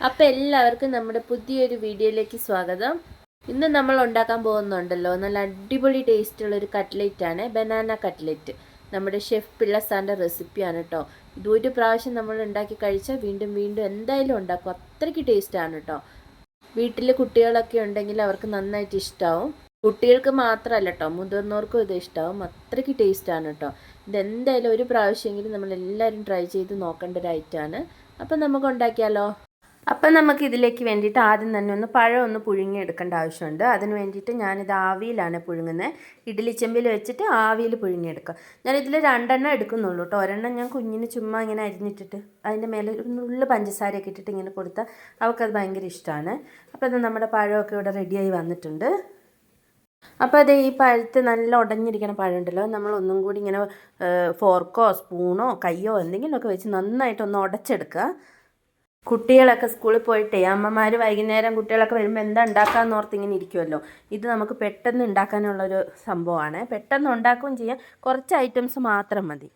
അപ്പോൾ എല്ലാവർക്കും നമ്മുടെ പുതിയൊരു വീഡിയോയിലേക്ക് സ്വാഗതം. ഇന്ന് നമ്മൾ ഉണ്ടാക്കാൻ പോകുന്നുണ്ടല്ലോ നല്ല അടിപൊളി ടേസ്റ്റുള്ള ഒരു ആണ് ബനാന കട്ട്ലേറ്റ് നമ്മുടെ ഷെഫ് പിള്ള സാറിന്റെ റെസിപ്പിയാണ് കേട്ടോ ഇത് ഒരു പ്രാവശ്യം നമ്മൾ ഉണ്ടാക്കി കഴിച്ചാൽ വീണ്ടും വീണ്ടും എന്തായാലും ഉണ്ടാക്കും. അത്രയ്ക്ക് ടേസ്റ്റാണ് കേട്ടോ വീട്ടിൽ കുട്ടികളൊക്കെ ഉണ്ടെങ്കിൽ അവർക്ക് നന്നായിട്ട് ഇഷ്ടമാവും കുട്ടികൾക്ക് മാത്രമല്ല കേട്ടോ മുതിർന്നവർക്കും ഇത് ഇഷ്ടമാവും അത്രയ്ക്ക് ടേസ്റ്റാണ് കേട്ടോ ഇതെന്തായാലും ഒരു പ്രാവശ്യമെങ്കിലും നമ്മൾ എല്ലാവരും ട്രൈ ചെയ്ത് നോക്കേണ്ട ഒരു ഐറ്റമാണ് അപ്പം നമുക്ക് ഉണ്ടാക്കിയാലോ? അപ്പം നമുക്ക് ഇതിലേക്ക് വേണ്ടിയിട്ട് ആദ്യം തന്നെ ഒന്ന് പഴം ഒന്ന് പുഴുങ്ങി എടുക്കേണ്ട ആവശ്യമുണ്ട്. അതിന് വേണ്ടിയിട്ട് ഞാനിത് ആവിയിലാണ് പുഴുങ്ങുന്നത്. ഇഡ്ഡലി ചെമ്പിൽ വെച്ചിട്ട് ആവിയിൽ പുഴുങ്ങിയെടുക്കുക ഞാനിതിൽ രണ്ടെണ്ണം എടുക്കുന്നുള്ളൂ കേട്ടോ. ഒരെണ്ണം ഞാൻ കുഞ്ഞിന് ചുമ്മാ ഇങ്ങനെ അരിഞ്ഞിട്ടിട്ട് അതിന്റെ മേലെ ഒരു നുള്ളു പഞ്ചസാരയൊക്കെ ഇട്ടിട്ട് ഇങ്ങനെ കൊടുത്താൽ അവൾക്കത് ഭയങ്കര ഇഷ്ടമാണ്. അപ്പോൾ ഇത് നമ്മുടെ പഴമൊക്കെ ഇവിടെ റെഡിയായി വന്നിട്ടുണ്ട്. അപ്പോൾ അത് ഈ പഴുത്ത് നല്ല ഉടഞ്ഞിരിക്കണ പഴമുണ്ടല്ലോ നമ്മൾ ഒന്നും കൂടി ഇങ്ങനെ ഫോർക്കോ സ്പൂണോ കയ്യോ എന്തെങ്കിലുമൊക്കെ വെച്ച് നന്നായിട്ടൊന്ന് ഉടച്ചെടുക്കുക. കുട്ടികളൊക്കെ സ്കൂളിൽ പോയിട്ട് അമ്മമാർ വൈകുന്നേരം കുട്ടികളൊക്കെ വരുമ്പോൾ എന്താ ഉണ്ടാക്കാമെന്ന് ഓർത്ത് ഇങ്ങനെ ഇരിക്കുമല്ലോ ഇത് നമുക്ക് പെട്ടെന്ന് ഉണ്ടാക്കാനുള്ളൊരു സംഭവമാണ്. പെട്ടെന്ന് ഉണ്ടാക്കുകയും ചെയ്യാം. കുറച്ച് ഐറ്റംസ് മാത്രം മതി.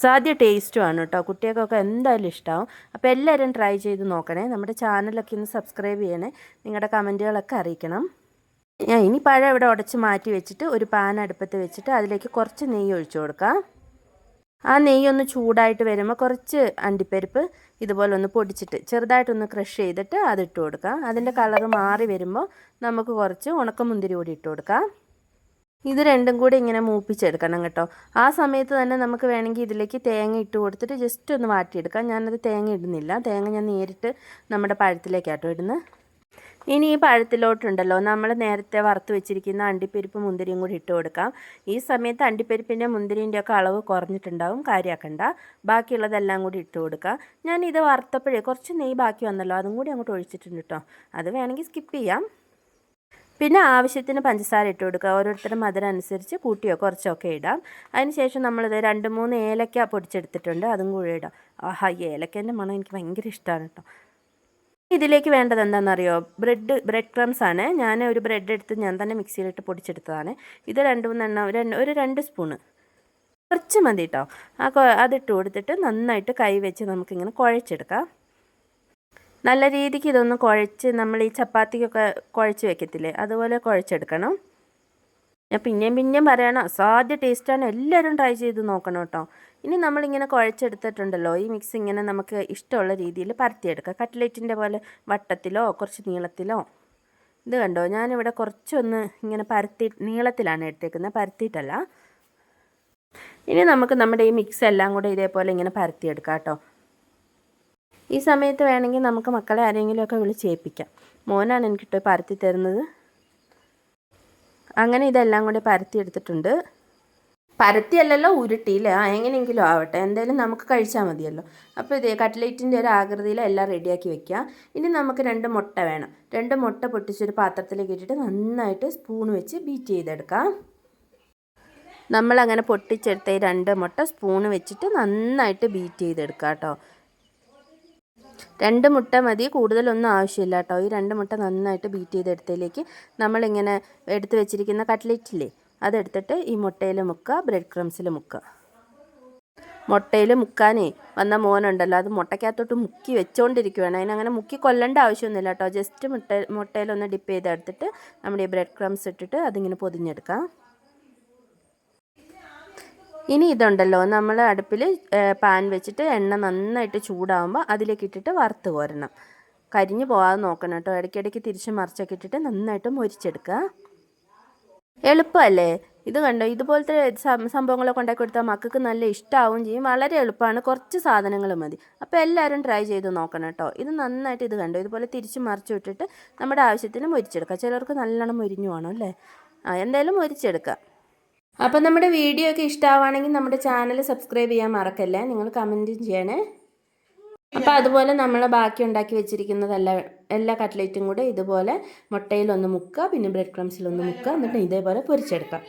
സാധ്യ ടേസ്റ്റുമാണ് കേട്ടോ. കുട്ടികൾക്കൊക്കെ എന്തായാലും ഇഷ്ടമാവും അപ്പോൾ എല്ലാവരും ട്രൈ ചെയ്ത് നോക്കണേ. നമ്മുടെ ചാനലൊക്കെ ഒന്ന് സബ്സ്ക്രൈബ് ചെയ്യണേ. നിങ്ങളുടെ കമന്റുകളൊക്കെ അറിയിക്കണം. ഞാൻ ഇനി പഴം ഇവിടെ ഉടച്ച് മാറ്റി വെച്ചിട്ട് ഒരു പാൻ അടുപ്പത്ത് വെച്ചിട്ട് അതിലേക്ക് കുറച്ച് നെയ്യ് ഒഴിച്ചു കൊടുക്കാം. ആ നെയ്യ് ഒന്ന് ചൂടായിട്ട് വരുമ്പോൾ കുറച്ച് അണ്ടിപ്പരിപ്പ് ഇതുപോലെ ഒന്ന് പൊടിച്ചിട്ട് ചെറുതായിട്ടൊന്ന് ക്രഷ് ചെയ്തിട്ട് അതിട്ട് കൊടുക്കാം അതിന്റെ കളർ മാറി വരുമ്പോൾ നമുക്ക് കുറച്ച് ഉണക്കമുന്തിരി കൂടി ഇട്ട് കൊടുക്കാം. ഇത് രണ്ടും കൂടി ഇങ്ങനെ മൂപ്പിച്ചെടുക്കണം കേട്ടോ. ആ സമയത്ത് തന്നെ നമുക്ക് വേണമെങ്കിൽ ഇതിലേക്ക് തേങ്ങ ഇട്ട് കൊടുത്തിട്ട് ജസ്റ്റ് ഒന്ന് വാട്ടിയെടുക്കാം. ഞാനത് തേങ്ങ ഇടുന്നില്ല. തേങ്ങ ഞാൻ നേരിട്ട് നമ്മുടെ പഴത്തിലേക്കാട്ടോ ഇടുന്നത്. ഇനി ഈ പഴത്തിലോട്ടുണ്ടല്ലോ. നമ്മൾ നേരത്തെ വറുത്ത് വെച്ചിരിക്കുന്ന അണ്ടിപ്പരിപ്പ് മുന്തിരിയും കൂടി ഇട്ട് കൊടുക്കാം. ഈ സമയത്ത് അണ്ടിപ്പരിപ്പിന്റെ മുന്തിരിന്റെ ഒക്കെ അളവ് കുറഞ്ഞിട്ടുണ്ടാവും. കാര്യമാക്കണ്ട ബാക്കിയുള്ളതെല്ലാം കൂടി ഇട്ട് കൊടുക്കാം ഞാൻ ഇത് വറുത്തപ്പോഴേ കുറച്ച് നെയ്യ് ബാക്കി വന്നല്ലോ. അതും കൂടി അങ്ങോട്ട് ഒഴിച്ചിട്ടുണ്ട് കേട്ടോ അത് വേണമെങ്കിൽ സ്കിപ്പ് ചെയ്യാം. പിന്നെ ആവശ്യത്തിന് പഞ്ചസാര ഇട്ട് കൊടുക്കുക. ഓരോരുത്തരുടെ മധുരം അനുസരിച്ച് കൂട്ടിയോ കുറച്ചൊക്കെ ഇടാം. അതിനുശേഷം നമ്മളിത് രണ്ട് മൂന്ന് ഏലക്ക പൊടിച്ചെടുത്തിട്ടുണ്ട്. അതും കൂടി ഇടാം. ആഹാ ഏലക്കേന്റെ മണം എനിക്ക് ഭയങ്കര ഇഷ്ടമാണ് കേട്ടോ ഇതിലേക്ക് വേണ്ടത് എന്താണെന്നറിയോ? ബ്രെഡ് ബ്രെഡ് ക്രംസ് ആണ്. ഞാൻ ഒരു ബ്രെഡ് എടുത്ത് ഞാൻ തന്നെ മിക്സിയിലിട്ട് പൊടിച്ചെടുത്തതാണ്. ഇത് രണ്ട് മൂന്നെണ്ണം രണ്ട് ഒരു രണ്ട് സ്പൂണ്. കുറച്ച് മതി കേട്ടോ ആ അതിട്ട് കൊടുത്തിട്ട് നന്നായിട്ട് കൈ വെച്ച് നമുക്കിങ്ങനെ കുഴച്ചെടുക്കാം. നല്ല രീതിക്ക് ഇതൊന്ന് കുഴച്ച് നമ്മൾ ഈ ചപ്പാത്തിക്കൊക്കെ കുഴച്ച് വെക്കത്തില്ലേ? അതുപോലെ കുഴച്ചെടുക്കണം. ഞാൻ പിന്നെയും പിന്നെയും പറയണം. അസാധ്യ ടേസ്റ്റാണ് എല്ലാവരും ട്രൈ ചെയ്ത് നോക്കണം കേട്ടോ. ഇനി നമ്മളിങ്ങനെ കുഴച്ചെടുത്തിട്ടുണ്ടല്ലോ. ഈ മിക്സ് ഇങ്ങനെ നമുക്ക് ഇഷ്ടമുള്ള രീതിയിൽ പരത്തിയെടുക്കാം. കട്ട്ലേറ്റിന്റെ പോലെ വട്ടത്തിലോ കുറച്ച് നീളത്തിലോ. ഇത് കണ്ടോ? ഞാനിവിടെ കുറച്ചൊന്ന് ഇങ്ങനെ പരത്തി നീളത്തിലാണ് എടുത്തേക്കുന്നത്. പരത്തിയിട്ടല്ല. ഇനി നമുക്ക് നമ്മുടെ ഈ മിക്സ് എല്ലാം കൂടെ ഇതേപോലെ ഇങ്ങനെ പരത്തിയെടുക്കാം കേട്ടോ. ഈ സമയത്ത് വേണമെങ്കിൽ നമുക്ക് മക്കളെ ആരെങ്കിലുമൊക്കെ വിളിച്ചേൽപ്പിക്കാം മോനാണ് എനിക്കിട്ട് പരത്തി തരുന്നത്. അങ്ങനെ ഇതെല്ലാം കൂടി പരത്തി എടുത്തിട്ടുണ്ട്. പരത്തിയല്ലല്ലോ ഉരുട്ടിയില്ല? എങ്ങനെയെങ്കിലും ആവട്ടെ. എന്തായാലും നമുക്ക് കഴിച്ചാൽ മതിയല്ലോ. അപ്പോൾ ഇതേ കട്ട്ലേറ്റിന്റെ ഒരു ആകൃതിയിൽ എല്ലാം റെഡിയാക്കി വെക്കാം ഇനി നമുക്ക് രണ്ട് മുട്ട വേണം. രണ്ട് മുട്ട പൊട്ടിച്ചൊരു പാത്രത്തിലേക്ക് ഇട്ടിട്ട് നന്നായിട്ട് സ്പൂൺ വെച്ച് ബീറ്റ് ചെയ്തെടുക്കാം. നമ്മളങ്ങനെ പൊട്ടിച്ചെടുത്ത ഈ രണ്ട് മുട്ട സ്പൂൺ വെച്ചിട്ട് നന്നായിട്ട് ബീറ്റ് ചെയ്തെടുക്കാം കേട്ടോ. രണ്ട് മുട്ട മതി കൂടുതലൊന്നും ആവശ്യമില്ല കേട്ടോ. ഈ രണ്ട് മുട്ട നന്നായിട്ട് ബീറ്റ് ചെയ്തെടുത്തതിലേക്ക് നമ്മളിങ്ങനെ എടുത്ത് വെച്ചിരിക്കുന്ന കട്ട്ലറ്റില്ലേ അതെടുത്തിട്ട് ഈ മുട്ടയിൽ മുക്കുക ബ്രെഡ് ക്രംസിൽ മുക്കുക. മുട്ടയിൽ മുക്കാനേ വന്ന മോനുണ്ടല്ലോ അത് മുട്ടയ്ക്കകത്തോട്ട് മുക്കി വെച്ചുകൊണ്ടിരിക്കുകയാണ് അതിനങ്ങനെ മുക്കി കൊല്ലേണ്ട ആവശ്യമൊന്നുമില്ല കേട്ടോ. ജസ്റ്റ് മുട്ട മുട്ടയിലൊന്ന് ഡിപ്പ് ചെയ്തെടുത്തിട്ട് നമ്മുടെ ഈ ബ്രെഡ് ക്രംസ് ഇട്ടിട്ട് അതിങ്ങനെ പൊതിഞ്ഞെടുക്കാം. ഇനി ഇതുണ്ടല്ലോ നമ്മൾ അടുപ്പിൽ പാൻ വെച്ചിട്ട് എണ്ണ നന്നായിട്ട് ചൂടാവുമ്പോൾ അതിലേക്ക് ഇട്ടിട്ട് വറുത്ത് കോരണം. കരിഞ്ഞു പോകാതെ നോക്കണം കേട്ടോ ഇടയ്ക്കിടയ്ക്ക് തിരിച്ച് മറിച്ചൊക്കെ ഇട്ടിട്ട് നന്നായിട്ട് മൊരിച്ചെടുക്കുക. എളുപ്പമല്ലേ? ഇത് കണ്ടോ ഇതുപോലത്തെ സംഭവങ്ങളൊക്കെ ഉണ്ടാക്കി കൊടുത്താൽ മക്കൾക്ക് നല്ല ഇഷ്ടമാവും ചെയ്യും വളരെ എളുപ്പമാണ് കുറച്ച് സാധനങ്ങൾ മതി. അപ്പോൾ എല്ലാവരും ട്രൈ ചെയ്ത് നോക്കണം കേട്ടോ. ഇത് നന്നായിട്ട് ഇത് കണ്ടോ ഇതുപോലെ തിരിച്ച് മറിച്ച് വിട്ടിട്ട് നമ്മുടെ ആവശ്യത്തിന് മൊരിച്ചെടുക്കുക. ചിലർക്ക് നല്ലോണം മൊരിഞ്ഞു വേണം അല്ലേ? ആ എന്തായാലും മൊരിച്ചെടുക്കുക. അപ്പോൾ നമ്മുടെ വീഡിയോ ഒക്കെ ഇഷ്ടമാവുകയാണെങ്കിൽ നമ്മുടെ ചാനൽ സബ്സ്ക്രൈബ് ചെയ്യാൻ മറക്കല്ലേ? നിങ്ങൾ കമന്റും ചെയ്യണേ. അപ്പം അതുപോലെ നമ്മൾ ബാക്കി ഉണ്ടാക്കി വെച്ചിരിക്കുന്നതല്ല എല്ലാ കട്ട്ലേറ്റും കൂടെ ഇതുപോലെ മുട്ടയിലൊന്ന് മുക്കുക പിന്നെ ബ്രെഡ് ക്രംസിലൊന്ന് മുക്കുക എന്നിട്ട് ഇതേപോലെ പൊരിച്ചെടുക്കാം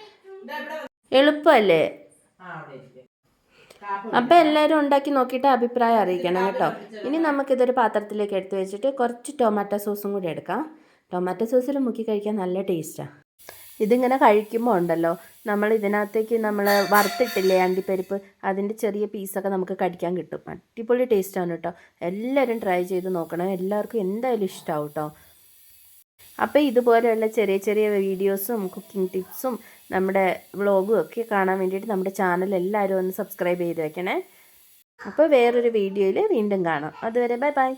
എളുപ്പമല്ലേ അപ്പം എല്ലാവരും ഉണ്ടാക്കി നോക്കിയിട്ട് അഭിപ്രായം അറിയിക്കണം കേട്ടോ. ഇനി നമുക്കിതൊരു പാത്രത്തിലേക്ക് എടുത്ത് വെച്ചിട്ട് കുറച്ച് ടൊമാറ്റോ സോസും കൂടി എടുക്കാം. ടൊമാറ്റോ സോസിൽ മുക്കി കഴിക്കാൻ നല്ല ടേസ്റ്റാണ് ഇതിങ്ങനെ കഴിക്കുമ്പോൾ ഉണ്ടല്ലോ. നമ്മൾ ഇതിനകത്തേക്ക് നമ്മൾ വറുത്തിട്ടില്ലേ അണ്ടിപ്പരിപ്പ് അതിന്റെ ചെറിയ പീസൊക്കെ നമുക്ക് കടിക്കാൻ കിട്ടും. അടിപൊളി ടേസ്റ്റാണ് കേട്ടോ എല്ലാവരും ട്രൈ ചെയ്ത് നോക്കണം. എല്ലാവർക്കും എന്തായാലും ഇഷ്ടമാവും കേട്ടോ അപ്പോൾ ഇതുപോലെയുള്ള ചെറിയ ചെറിയ വീഡിയോസും കുക്കിംഗ് ടിപ്സും നമ്മുടെ വ്ളോഗും ഒക്കെ കാണാൻ വേണ്ടിയിട്ട് നമ്മുടെ ചാനൽ എല്ലാവരും ഒന്ന് സബ്സ്ക്രൈബ് ചെയ്ത് വെക്കണേ. അപ്പോൾ വേറൊരു വീഡിയോയിൽ വീണ്ടും കാണാം. അതുവരെ ബൈ ബൈ